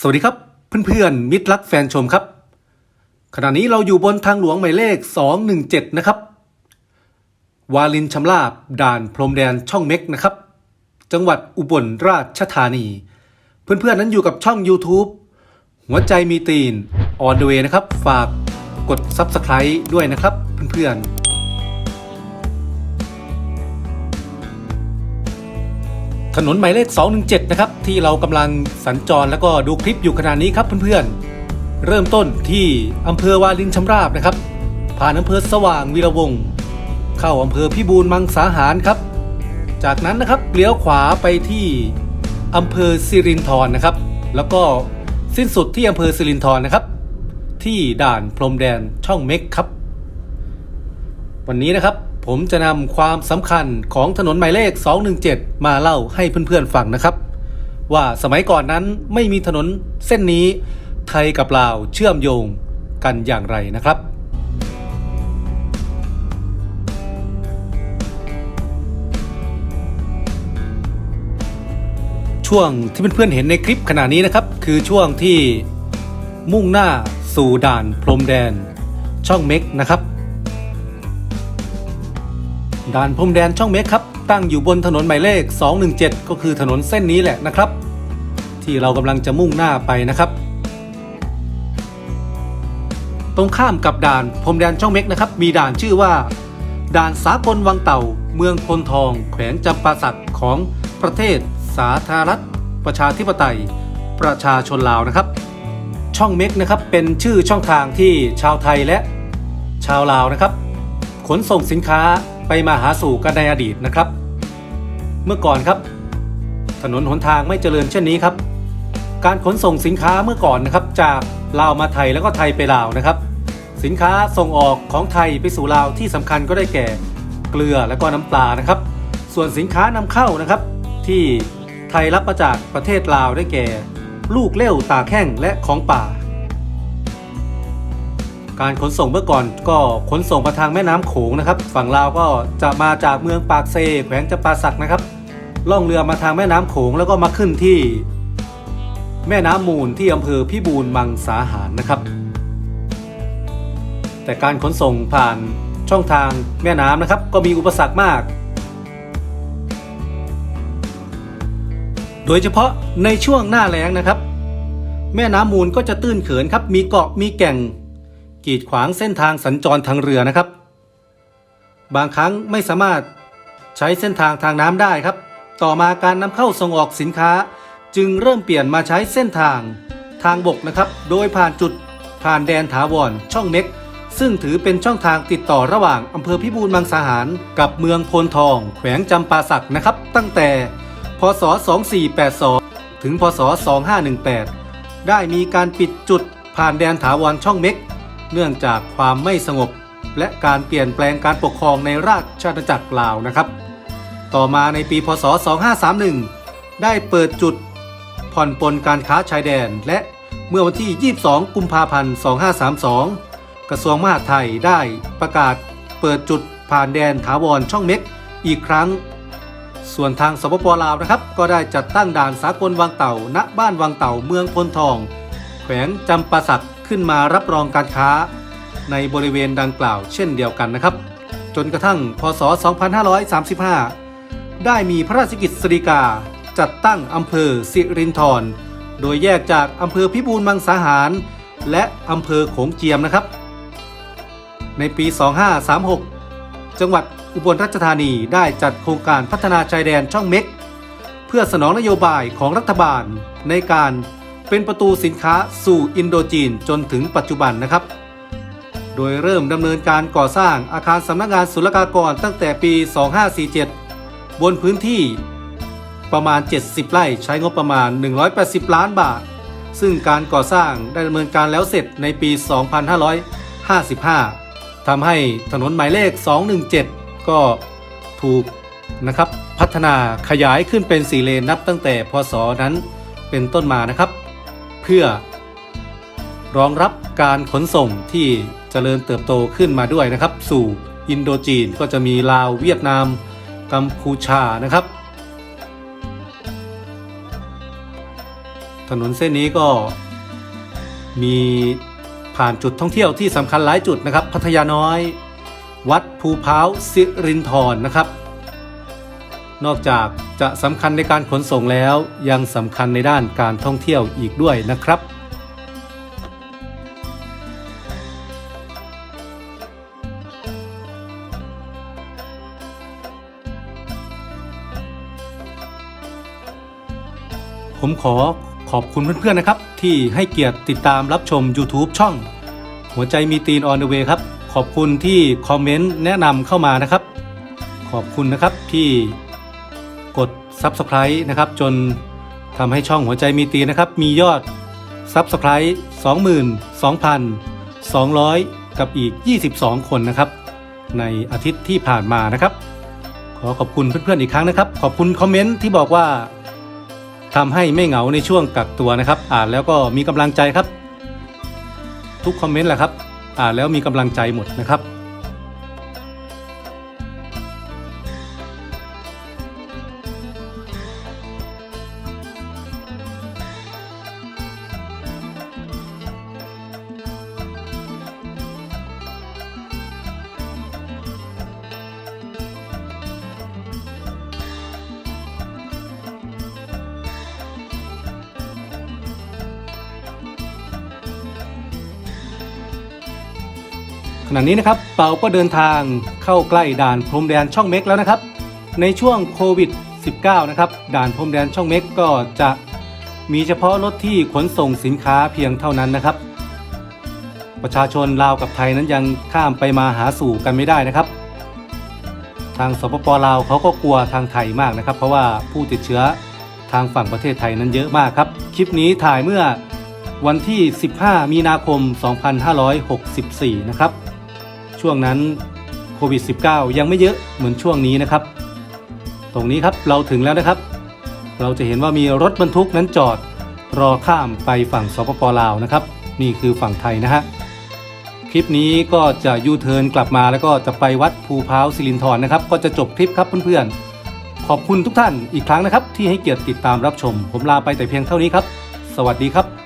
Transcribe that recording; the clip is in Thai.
สวัสดีครับเพื่อนๆมิตรรักแฟนชมครับ ขณะนี้เราอยู่บนทางหลวงหมายเลข 217 นะครับ วาลินชำราบด่านพรมแดนช่องเม็กนะครับ จังหวัดอุบลราชธานี เพื่อนๆนั้นอยู่กับช่อง YouTube หัวใจมีตีนออนเดเวนะครับ ฝากกด Subscribe ด้วยนะครับเพื่อนๆ ถนนหมายเลข 217 นะครับ ที่เรากำลังสัญจรแล้วก็ดูคลิปอยู่ขณะนี้ครับเพื่อนๆ เริ่มต้นที่อำเภอวาลินชำราบนะครับ ผ่านอำเภอสว่างวีระวง เข้าอำเภอพิบูลมังสาหารครับ จากนั้นนะครับเลี้ยวขวาไปที่อำเภอสิรินธรนะครับ แล้วก็สิ้นสุดที่อำเภอสิรินธรนะครับ ที่ด่านพรมแดนช่องเม็กครับ วันนี้นะครับ ผมจะนำความสำคัญของถนนหมายเลข 217 มาเล่าให้เพื่อนๆฟังนะครับ ว่าสมัยก่อนนั้นไม่มีถนนเส้นนี้ ไทยกับลาวเชื่อมโยงกันอย่างไรนะครับช่วงที่เพื่อนๆเห็นในคลิปขณะนี้นะครับ คือช่วงที่มุ่งหน้าสู่ด่านพรมแดน ช่องเม็กนะครับ ด่านพรมแดนช่องเมกครับ ตั้งอยู่บนถนนหมายเลข 217 ก็คือถนนเส้นนี้แหละนะครับ ที่เรากำลังจะมุ่งหน้าไปนะครับ ตรงข้ามกับด่านพรมแดนช่องเมกนะครับ มีด่านชื่อว่า ด่านสากลวังเต่า เมืองพลทอง แขวงจำปาสักของประเทศ สาธารณรัฐ ประชาธิปไตย ประชาชนลาวนะครับ ช่องเมกนะครับเป็นชื่อช่องทางที่ชาวไทยและ ชาวลาวนะครับ ขนส่งสินค้า ไปมาหาสู่กันในอดีตนะครับ เมื่อก่อนครับ ถนนหนทางไม่เจริญเช่นนี้ครับ การขนส่งสินค้าเมื่อก่อนนะครับ จากลาวมาไทยแล้วก็ไทยไปลาวนะครับ สินค้าส่งออกของไทยไปสู่ลาวที่สำคัญก็ได้แก่เกลือและก็น้ำปลานะครับ ส่วนสินค้านำเข้านะครับ ที่ไทยรับมาจากประเทศลาวได้แก่ ลูกเลี้ยวตาแข้งและของป่า การขนส่งเมื่อก่อนก็ขนส่งมาทางแม่น้ำโขงนะครับ ฝั่งลาวก็จะมาจากเมืองปากเซแขวงจำปาสักนะครับ ล่องเรือมาทางแม่น้ำโขงแล้วก็มาขึ้นที่ แม่น้ำมูลที่อำเภอพิบูลมังสาหารนะครับ แต่การขนส่งผ่านช่องทางแม่น้ำนะครับ ก็มีอุปสรรคมาก โดยเฉพาะในช่วงหน้าแล้งนะครับ แม่น้ำมูลก็จะตื้นเขินครับ มีเกาะมีแก่ง กีดขวางเส้นทางสัญจรทางเรือนะครับ บางครั้งไม่สามารถใช้เส้นทางทางน้ำได้ครับ ต่อมาการนำเข้าส่งออกสินค้า จึงเริ่มเปลี่ยนมาใช้เส้นทางทางบกนะครับ โดยผ่านจุดผ่านแดนถาวรช่องเม็ก ซึ่งถือเป็นช่องทางติดต่อระหว่างอำเภอพิบูลมังสาหาร กับเมืองโพนทอง แขวงจำปาสักนะครับ ตั้งแต่ พศ 2482 ถึง พศ 2518 ได้มีการปิดจุดผ่านแดนถาวรช่องเม็ก เนื่องจากความไม่สงบ และการเปลี่ยนแปลงการปกครองในราชอาณาจักรลาวนะครับ ต่อมาในปีพศ 2531 ได้เปิดจุดผ่อนปลนการค้าชายแดน และเมื่อวันที่ 22 กุมภาพันธ์ 2532 กระทรวงมหาดไทยได้ประกาศเปิดจุดผ่านแดนถาวรช่องเม็กอีกครั้ง ส่วนทางสปปลาวนะครับ ก็ได้จัดตั้งด่านสากลวังเต่า ณ บ้านวังเต่าเมืองพลทอง แขวงจำปาสัก ขึ้นมารับรองการค้า ในบริเวณดังกล่าวเช่นเดียวกันนะครับ จนกระทั่งพศ 2535 ได้มีพระราชกิจสีกาจัดตั้งอำเภอสิรินธรโดยแยกจากอำเภอพิบูลมังสาหาร และอำเภอโขงเจียมนะครับ ในปี 2536 จังหวัดอุบลราชธานีได้จัดโครงการพัฒนาชายแดนช่องเม็ก เพื่อสนองนโยบายของรัฐบาลในการ เป็นประตูสินค้าสู่อินโดจีนจนถึงปัจจุบันนะครับ โดยเริ่มดำเนินการก่อสร้างอาคารสำนักงานศุลกากรตั้งแต่ปี 2547 บนพื้นที่ประมาณ 70 ไร่ใช้งบประมาณ 180 ล้านบาท ซึ่งการก่อสร้างได้ดำเนินการแล้วเสร็จในปี 2555 ทำให้ถนนหมายเลข 217 ก็ถูกนะครับ พัฒนาขยายขึ้นเป็น4เลนนับตั้งแต่พศนั้นเป็นต้นมานะครับ พื่อ รองรับการขนส่งที่เจริญเติบโตขึ้นมาด้วยนะครับ สู่อินโดจีนก็จะมีลาวเวียดนามกัมพูชานะครับ ถนนเส้นนี้ก็มีผ่านจุดท่องเที่ยวที่สำคัญหลายจุดนะครับ พัทยาน้อย วัดภูพร้าวสิรินธรนะครับ นอกจากจะสำคัญในการขนส่งแล้ว ยังสำคัญในด้านการท่องเที่ยวอีกด้วยนะครับผมขอขอบคุณเพื่อนๆนะครับ ที่ให้เกียรติติดตามรับชม YouTube ช่อง หัวใจมีตีนออนเดอะเวครับ ขอบคุณที่คอมเมนต์แนะนำเข้ามานะครับ ขอบคุณนะครับที่ กด Subscribe นะครับจนทำให้ช่องหัวใจมีตีนะครับมียอด Subscribe 22,200 กับอีก 22 คนนะครับ ในอาทิตย์ที่ผ่านมานะครับ ขอขอบคุณเพื่อนๆอีกครั้งนะครับ ขอบคุณคอมเมนต์ที่บอกว่าทำให้ไม่เหงาในช่วงกักตัวนะครับ อ่านแล้วก็มีกำลังใจครับ ทุกคอมเมนต์แหละครับ อ่านแล้วมีกำลังใจหมดนะครับ ขณะนี้นะครับเปาก็เดินทางเข้าใกล้ด่านพรมแดนช่องเม็กแล้วนะครับ ในช่วงโควิด -19 นะครับด่านพรมแดนช่องเม็กก็จะมีเฉพาะรถที่ขนส่งสินค้าเพียงเท่านั้นนะครับ ประชาชนลาวกับไทยนั้นยังข้ามไปมาหาสู่กันไม่ได้นะครับ ทางสปปลาวเขาก็กลัวทางไทยมากนะครับ เพราะว่าผู้ติดเชื้อทางฝั่งประเทศไทยนั้นเยอะมากครับ คลิปนี้ถ่ายเมื่อวันที่ 15 มีนาคม 2564 นะครับ ช่วงนั้นโควิด -19 ยังไม่เยอะเหมือนช่วงนี้นะครับ ตรงนี้ครับเราถึงแล้วนะครับ เราจะเห็นว่ามีรถบรรทุกนั้นจอดรอข้ามไปฝั่งสปปลาวนะครับ นี่คือฝั่งไทยนะฮะคลิปนี้ก็จะยูเทิร์นกลับมาแล้วก็จะไปวัดภูพร้าวสิรินธรนะครับ ก็จะจบคลิปครับเพื่อนๆ ขอบคุณทุกท่านอีกครั้งนะครับ ที่ให้เกียรติติดตามรับชม ผมลาไปแต่เพียงเท่านี้ครับ สวัสดีครับ